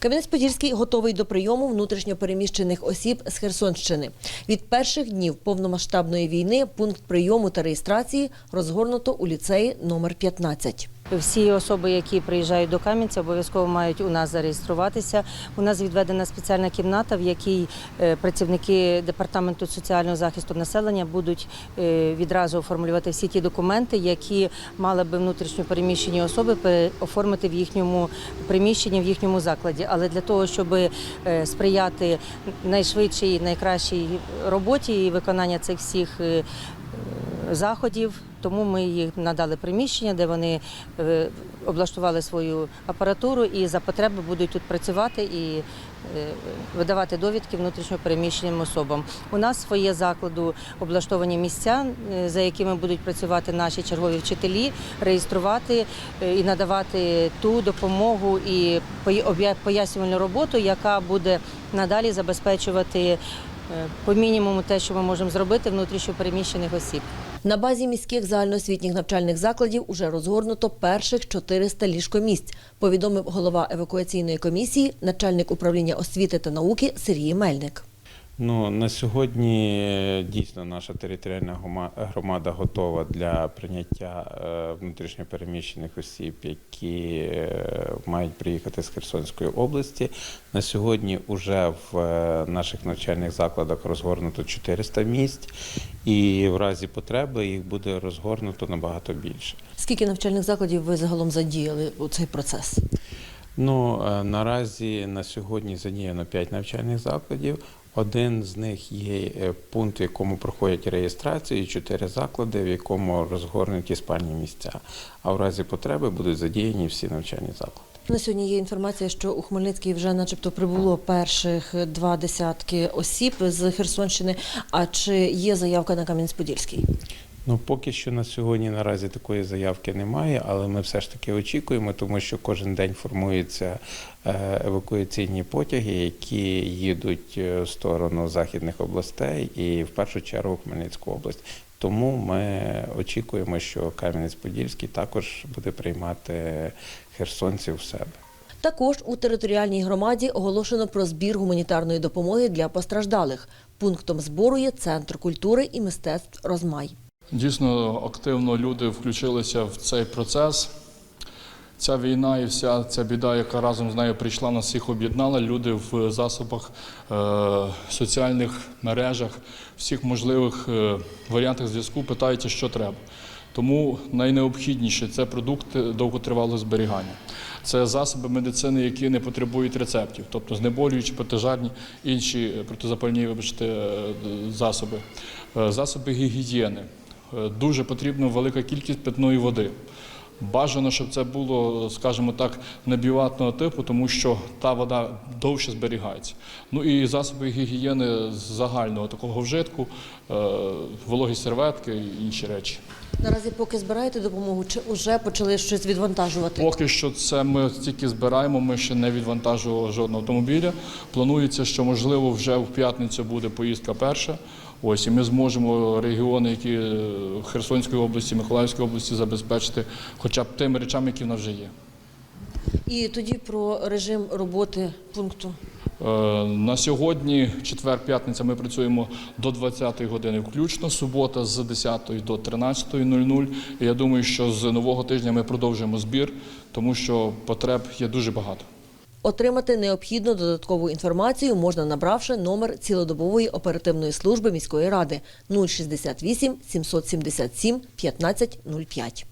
Кам'янець-Подільський готовий до прийому внутрішньопереміщених осіб з Херсонщини. Від перших днів повномасштабної війни пункт прийому та реєстрації розгорнуто у ліцеї номер 15. Всі особи, які приїжджають до Кам'янця, обов'язково мають у нас зареєструватися. У нас відведена спеціальна кімната, в якій е, працівники департаменту соціального захисту населення будуть е, відразу оформлювати всі ті документи, які мали би внутрішньо переміщені особи оформити в їхньому приміщенні, в їхньому закладі. Але для того, щоб е, сприяти найшвидшій, найкращій роботі і виконання цих всіх заходів. Тому ми їм надали приміщення, де вони е, облаштували свою апаратуру і за потреби будуть тут працювати і е, видавати довідки внутрішньо переміщеним особам. У нас своє закладу облаштовані місця, е, за якими будуть працювати наші чергові вчителі, реєструвати і надавати ту допомогу і пояснювальну роботу, яка буде надалі забезпечувати по мінімуму те, що ми можемо зробити внутрішньо переміщених осіб. На базі міських загальноосвітніх навчальних закладів уже розгорнуто перших 400 ліжкомісць, повідомив голова евакуаційної комісії, начальник управління освіти та науки Сергій Мельник. Ну на сьогодні е, дійсно наша територіальна громада готова для прийняття е, внутрішньопереміщених осіб, які е, мають приїхати з Херсонської області. На сьогодні вже в наших навчальних закладах розгорнуто 400 місць, і в разі потреби їх буде розгорнуто набагато більше. Скільки навчальних закладів ви загалом задіяли у цей процес? Ну наразі на сьогодні задіяно 5 навчальних закладів. Один з них є е, пункт, в якому проходять реєстрацію, чотири заклади, в якому розгорнуті спальні місця. А в разі потреби будуть задіяні всі навчальні заклади. На сьогодні є інформація, що у Хмельницькій вже, начебто, прибуло перших два десятки осіб з Херсонщини. А чи є заявка на Кам'янець-Подільський? Ну, поки що на сьогодні наразі такої заявки немає, але ми все ж таки очікуємо, тому що кожен день формуються е, евакуаційні потяги, які їдуть е, в сторону західних областей і в першу чергу Хмельницьку область. Тому ми очікуємо, що Кам'янець-Подільський також буде приймати херсонців в себе. Також у територіальній громаді оголошено про збір гуманітарної допомоги для постраждалих. Пунктом збору є Центр культури і мистецтв Розмай. Дійсно, активно люди включилися в цей процес. Ця війна і вся ця біда, яка разом з нею прийшла, нас всіх об'єднала. Люди в засобах, е, соціальних мережах, всіх можливих е, варіантах зв'язку питаються, що треба. Тому найнеобхідніше це продукти довготривалого зберігання. Це засоби медицини, які не потребують рецептів, тобто знеболюючі, протижарні, інші протизапальні вибачте, е, засоби. Засоби гігієни. Е, Дуже потрібна велика кількість питної води. Бажано, щоб це було, скажімо так, небіватного типу, тому що та вода довше зберігається. Ну і засоби гігієни з загального такого вжитку, е, вологі серветки і інші речі. Наразі, поки збираєте допомогу, чи вже почали щось відвантажувати? Поки що це ми тільки збираємо, ми ще не відвантажували жодного автомобіля. Планується, що можливо вже в п'ятницю буде поїздка перша. Ось і ми зможемо регіони, які е, Херсонської області, Миколаївської області забезпечити хоча б тими речами, які в нас вже є. І тоді про режим роботи пункту. Е, На сьогодні, четвер, п'ятниця, ми працюємо до 20-ї години включно, субота з 10 до 13.00. Я думаю, що з нового тижня ми продовжуємо збір, тому що потреб є дуже багато. Отримати необхідну додаткову інформацію можна набравши номер цілодобової оперативної служби міської ради 068 777 1505.